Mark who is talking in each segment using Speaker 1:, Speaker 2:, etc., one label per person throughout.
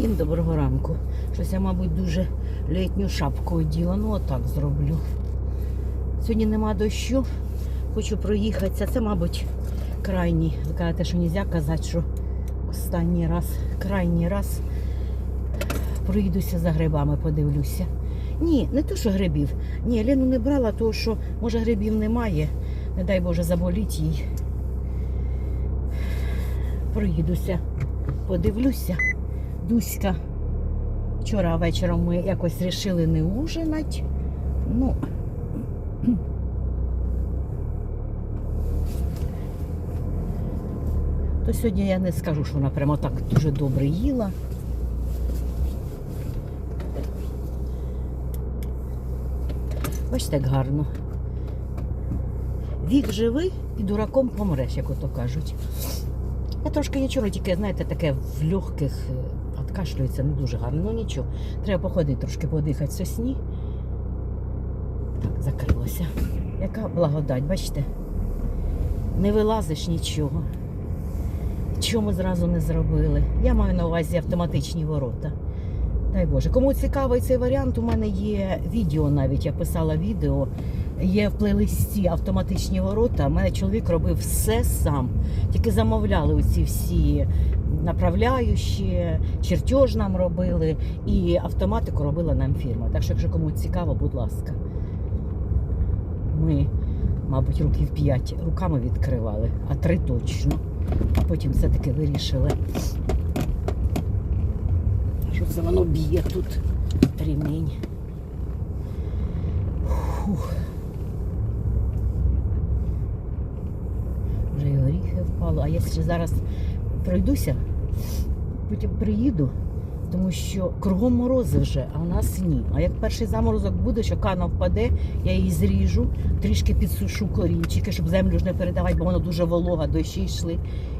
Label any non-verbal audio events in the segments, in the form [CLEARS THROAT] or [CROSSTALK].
Speaker 1: Всім доброго ранку. Щось я, мабуть, дуже літню шапку оділа. Ну, отак зроблю. Сьогодні нема дощу. Хочу проїхатися. Це, мабуть, крайній. Ви кажете, що не можна казати, що останній раз, крайній раз проїдуся за грибами, подивлюся. Ні, не то, що грибів. Ні, Лену не брала, тому що, може, грибів немає. Не дай Боже, заболіть їй. Проїдуся, подивлюся. Дуська. Вчора вечором ми якось вирішили не ужинати. Ну, [CLEARS THROAT] то сьогодні я не скажу, що вона прямо так дуже добре їла. Бачите, як гарно. Вік живий і дураком помреш, як ото кажуть. Я трошки нічого, тільки, знаєте, таке в легких откашлюється не дуже гарно. Ну нічого. Треба походити трошки подихати сосні. Так, закрилося. Яка благодать, бачите? Не вилазиш нічого. Чому зразу не зробили? Я маю на увазі автоматичні ворота. Дай Боже. Кому цікавий цей варіант, у мене є відео навіть. Я писала відео. Є в плейлисті автоматичні ворота. У мене чоловік робив все сам. Тільки замовляли оці всі направляючі, чертеж нам робили, і автоматику робила нам фірма. Так що, якщо комусь цікаво, будь ласка. Ми, мабуть, років п'ять руками відкривали, а три точно. А потім все-таки вирішили. Що це воно б'є тут ремінь. Вже і горіхи впало. А я ще зараз пройдуся, потім приїду, тому що кругом морози вже, а у нас ні. А як перший заморозок буде, що кана впаде, я її зріжу, трішки підсушу корінчики, щоб землю ж не передавати, бо воно дуже волога, дощі йшли.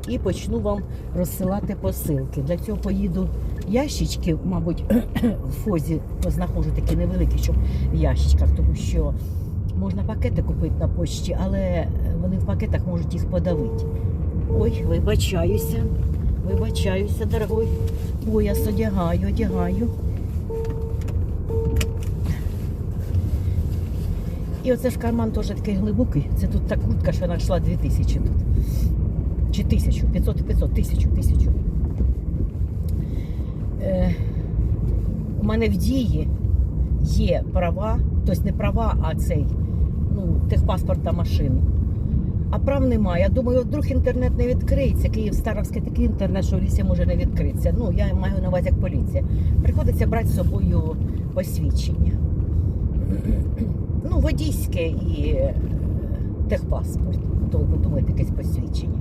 Speaker 1: І почну вам розсилати посилки. Для цього поїду ящички, мабуть, [CLEARS THROAT] в фозі познаходжу такі невеликі, щоб в ящичках, тому що можна пакети купити на почті, але вони в пакетах можуть їх подавити. Ой, вибачаюся, вибачаюся, дорогой. Пояс одягаю, одягаю. І оце ж карман теж такий глибокий. Це тут та куртка, що знайшла 2000 тут. Чи тисячу, 500 і 500, тисячу, тисячу. Е, у мене в дії є права, тобто не права, а цей, ну, техпаспорт на машину. А прав немає. Я думаю, вдруг інтернет не відкриється. Київ Старовський такий інтернет, що в лісі може не відкритися. Ну, я маю на увазі як поліція. Приходиться брати з собою посвідчення. [CLEARS THROAT] Ну, водійське і е, техпаспорт. То ви подумаєте, якесь посвідчення.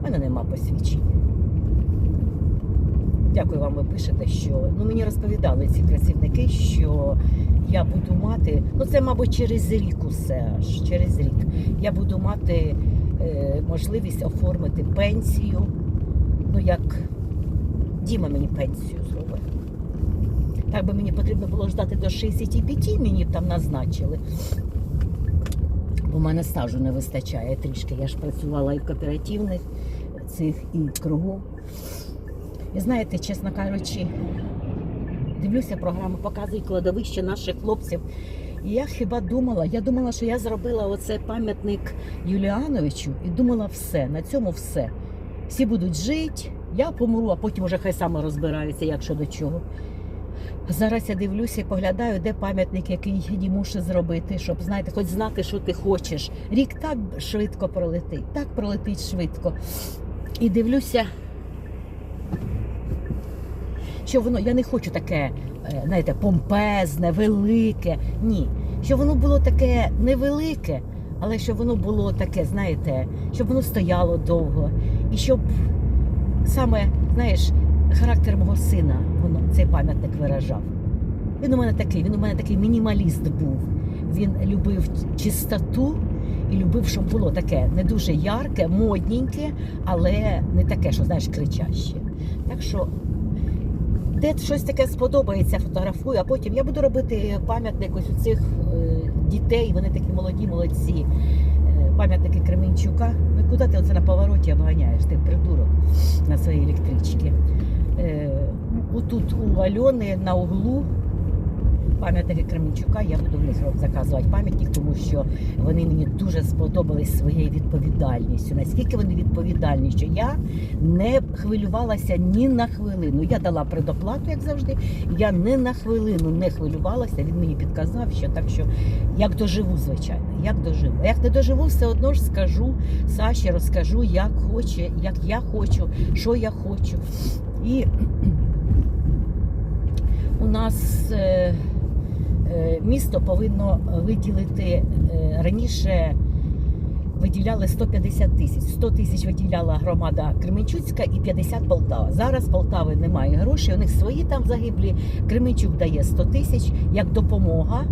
Speaker 1: У мене нема посвідчення. Дякую вам, ви пишете, що ну мені розповідали ці працівники, що я буду мати, ну це, мабуть, через рік усе аж через рік. Я буду мати е, можливість оформити пенсію. Ну як Діма мені пенсію зробив. Так би мені потрібно було ждати до 65, мені б там назначили. Бо в мене стажу не вистачає трішки. Я ж працювала і в кооперативних цих, і кругом. І знаєте, чесно кажучи, дивлюся програму, показують кладовище наших хлопців. І я хіба думала, я думала, що я зробила оцей пам'ятник Юліановичу і думала, все, на цьому все. Всі будуть жити, я помру, а потім вже хай саме розбираються, як що до чого. Зараз я дивлюся і поглядаю, де пам'ятник, який не мушу зробити, щоб знаєте, хоч знати, що ти хочеш. Рік так швидко пролетить, так пролетить швидко. І дивлюся, що воно, я не хочу таке, е, знаєте, помпезне, велике. Ні. Щоб воно було таке невелике, але щоб воно було таке, знаєте, щоб воно стояло довго. І щоб саме, знаєш, характер мого сина воно цей пам'ятник виражав. Він у мене такий, він у мене такий мінімаліст був. Він любив чистоту і любив, щоб було таке не дуже ярке, модненьке, але не таке, що знаєш, кричаще. Так що, де щось таке сподобається, фотографую, а потім я буду робити пам'ятник ось у цих е, дітей, вони такі молоді, молодці. Е, Пам'ятники Кременчука. Ну куди ти оце на повороті обганяєш, ти придурок на своїй електричці? Е, отут у Альони на углу пам'ятники Кременчука, я буду в них заказувати пам'ятник, тому що вони мені дуже сподобались своєю відповідальністю. Наскільки вони відповідальні, що я не хвилювалася ні на хвилину. Я дала предоплату, як завжди. Я ні на хвилину не хвилювалася. Він мені підказав, що так що як доживу, звичайно, як доживу. Як не доживу, все одно ж скажу Саші, розкажу, як хоче, як я хочу, що я хочу. І [CLEARS THROAT] у нас е, місто повинно виділити е, раніше. Виділяли 150 тисяч. 100 тисяч виділяла громада Кременчуцька і 50 Полтава. Зараз Полтави немає грошей. У них свої там загиблі. Кременчук дає 100 тисяч як допомога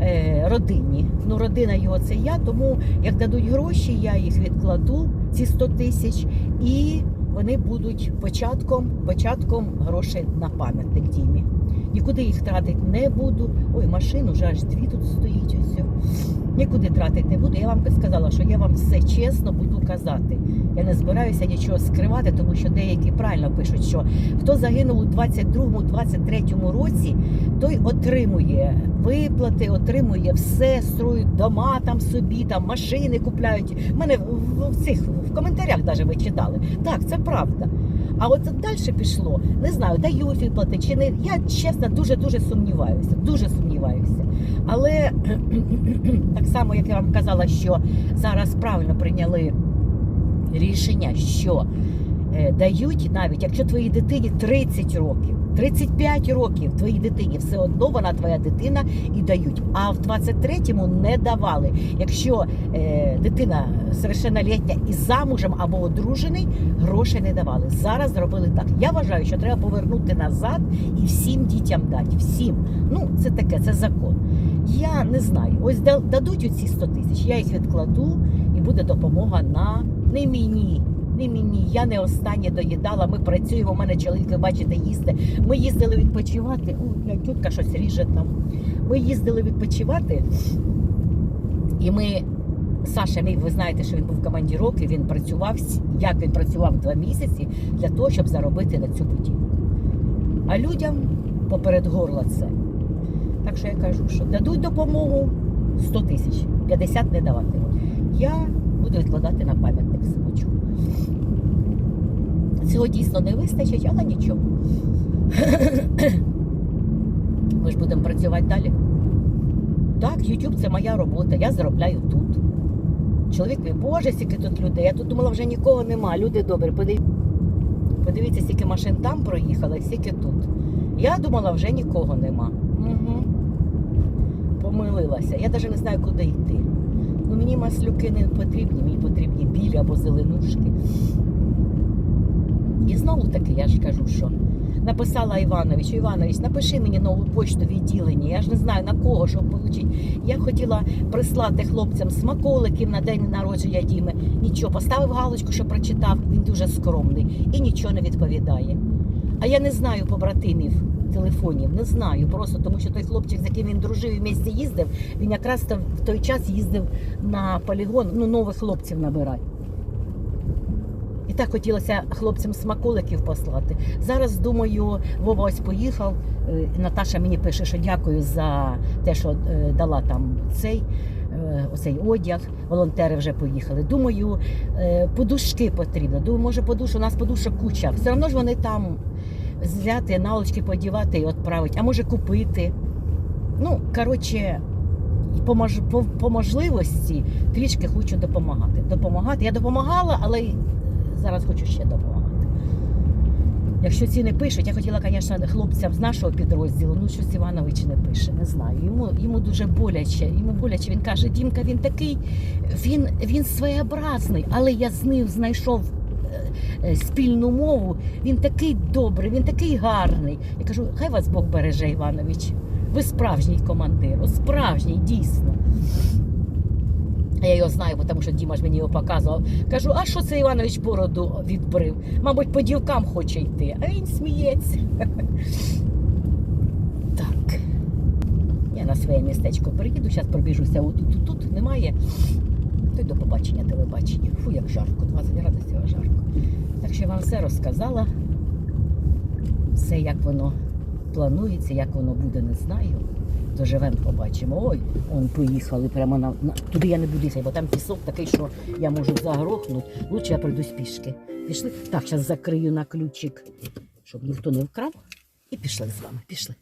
Speaker 1: е, родині. Ну, родина його це я. Тому як дадуть гроші, я їх відкладу, ці 100 тисяч, і вони будуть початком, початком грошей на пам'ятник дімі. Нікуди їх тратити не буду. Ой, машин вже аж дві тут стоїть. Ось. Нікуди тратити не буду. Я вам сказала, що я вам все чесно буду казати. Я не збираюся нічого скривати, тому що деякі правильно пишуть, що хто загинув у 22-23 році, той отримує виплати, отримує все, строють дома там собі, там машини купляють. Мене в, в цих в коментарях навіть ви читали. Так, це правда. А от далі пішло, не знаю, дають виплати чи не. Я чесно дуже дуже сумніваюся. Дуже сумніваюся. Але [CLEARS THROAT] так само, як я вам казала, що зараз правильно прийняли рішення, що е, дають навіть якщо твоїй дитині 30 років, 35 років твоїй дитині все одно вона твоя дитина і дають. А в 23-му не давали. Якщо е, дитина совершеннолітня і замужем або одружений, грошей не давали. Зараз зробили так. Я вважаю, що треба повернути назад і всім дітям дати. Всім. Ну, це таке, це закон. Я не знаю. Ось дадуть оці 100 тисяч, я їх відкладу і буде допомога на не мені. Не мені, я не останнє доїдала. Ми працюємо. У мене чоловік, ви бачите, їсти. Ми їздили відпочивати. Ой, бля, тітка щось ріже там. Ми їздили відпочивати, і ми. Саша мій, ви знаєте, що він був в командіровці, він працював, як він працював два місяці для того, щоб заробити на цю будівлю. А людям поперед горла це. Так що я кажу, що дадуть допомогу 100 тисяч, 50 не даватимуть. Я буду відкладати на пам'ятник синочку. Цього дійсно не вистачить, але нічого. [COUGHS] Ми ж будемо працювати далі. Так, YouTube це моя робота, я заробляю тут. Чоловік мій, боже, скільки тут людей. Я тут думала, вже нікого нема. Люди добрі. Подив- Подивіться, скільки машин там проїхало, скільки тут. Я думала, вже нікого нема. Угу. Помилилася. Я навіть не знаю, куди йти. Ну мені маслюки не потрібні, мені потрібні білі або зеленушки. І знову таки, я ж кажу, що написала Івановичу, Іванович, напиши мені нову почту відділення. Я ж не знаю на кого, щоб отримати. Я хотіла прислати хлопцям смаколиків на день народження Діми. Нічого, поставив галочку, що прочитав. Він дуже скромний і нічого не відповідає. А я не знаю побратимів телефонів, не знаю. Просто тому, що той хлопчик, з яким він дружив і в місті їздив, він якраз там в той час їздив на полігон, ну нових хлопців набирати. І так хотілося хлопцям смаколиків послати. Зараз думаю, Вова ось поїхав. е, Наташа мені пише, що дякую за те, що е, дала там цей. е, Оцей одяг, волонтери вже поїхали. Думаю, подушки потрібно. Думаю, може, подуш, у нас подушок куча. Все одно ж вони там взяти, налочки подівати і відправити, а може купити. Ну, коротше, по, по, по можливості трішки хочу допомагати. Допомагати. Я допомагала, але зараз хочу ще допомагати. Якщо ці не пишуть, я хотіла, звісно, хлопцям з нашого підрозділу, ну щось Іванович не пише, не знаю. Йому, йому дуже боляче. Йому боляче. Він каже, Дімка, він такий, він, він своєобразний, але я з ним знайшов спільну мову. Він такий добрий, він такий гарний. Я кажу, хай вас Бог береже, Іванович. Ви справжній командир, справжній, дійсно. Я його знаю, тому що Діма ж мені його показував. Кажу, а що це Іванович бороду відбрив? Мабуть, по дівкам хоче йти. А він сміється. [LAUGHS] Так. Я на своє містечко приїду, зараз пробіжуся отут, тут, тут немає. То до побачення телебачення. Фу, як жарко, 20 градусів а жарко. Так що я вам все розказала. все як воно планується, як воно буде, не знаю. Доживемо, побачимо. Ой, он поїхали прямо на, на туди я не буду йти, бо там пісок такий, що я можу загрохнути. Лучше я пройдусь пішки. Пішли? Так, зараз закрию на ключик, щоб ніхто не вкрав. І пішли з вами. Пішли.